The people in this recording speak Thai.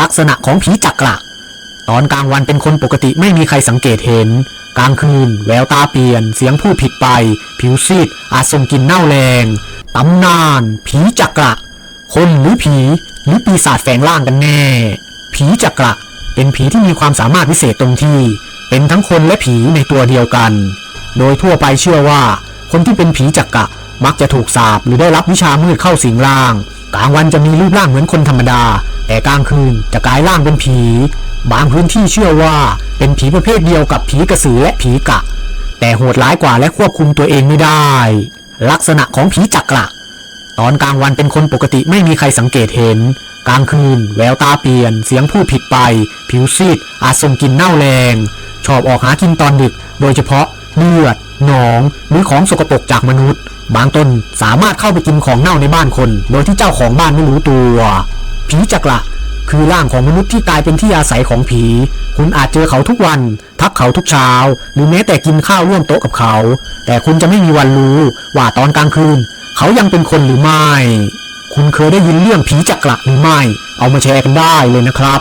ลักษณะของผีจักระตอนกลางวันเป็นคนปกติไม่มีใครสังเกตเห็น กลางคืน แววตาเปลี่ยน เสียงพูดผิดไป ผิวซีด อาจส่งกลิ่นเน่าแรงตำนาน ผีจักระ คนหรือผีหรือปีศาจแฝงร่างกันแน่ ผีจักระ เป็นผีที่มีความสามารถพิเศษตรงที่ เป็นทั้งคนและผีในตัวเดียวกัน โดยทั่วไปเชื่อว่า คนที่เป็นผีจักระมักจะถูกสาปหรือได้รับวิชามืดเข้าสิงร่าง กลางวันจะมีรูปร่างเหมือนคนธรรมดา แต่กลางคืนจะกลายร่างเป็นผี บางพื้นที่เชื่อว่าเป็นผีประเภทเดียวกับผีกระสือและผีกะ แต่โหดร้ายกว่าและควบคุมตัวเองไม่ได้ ลักษณะของผีจักระตอนกลางวันเป็นคนปกติไม่มีใครสังเกตเห็น กลางคืน แววตาเปลี่ยน เสียงพูดผิดไป ผิวซีด อาจส่งกลิ่นเน่าแรง ชอบออกหากินตอนดึก โดยเฉพาะเลือด หนอง หรือของสกปรกจากมนุษย์ บางตนสามารถเข้าไปกินของเน่าในบ้านคน โดยที่เจ้าของบ้านไม่รู้ตัว ผีจักระคือร่างของมนุษย์ที่กลายเป็นที่อาศัยของผี คุณอาจเจอเขาทุกวัน ทักเขาทุกเช้า หรือแม้แต่กินข้าวร่วมโต๊ะกับเขา แต่คุณจะไม่มีวันรู้ว่าตอนกลางคืน เขายังเป็นคนหรือไม่ คุณเคยได้ยินเรื่องผีจักระหรือไม่ เอามาแชร์กันได้เลยนะครับ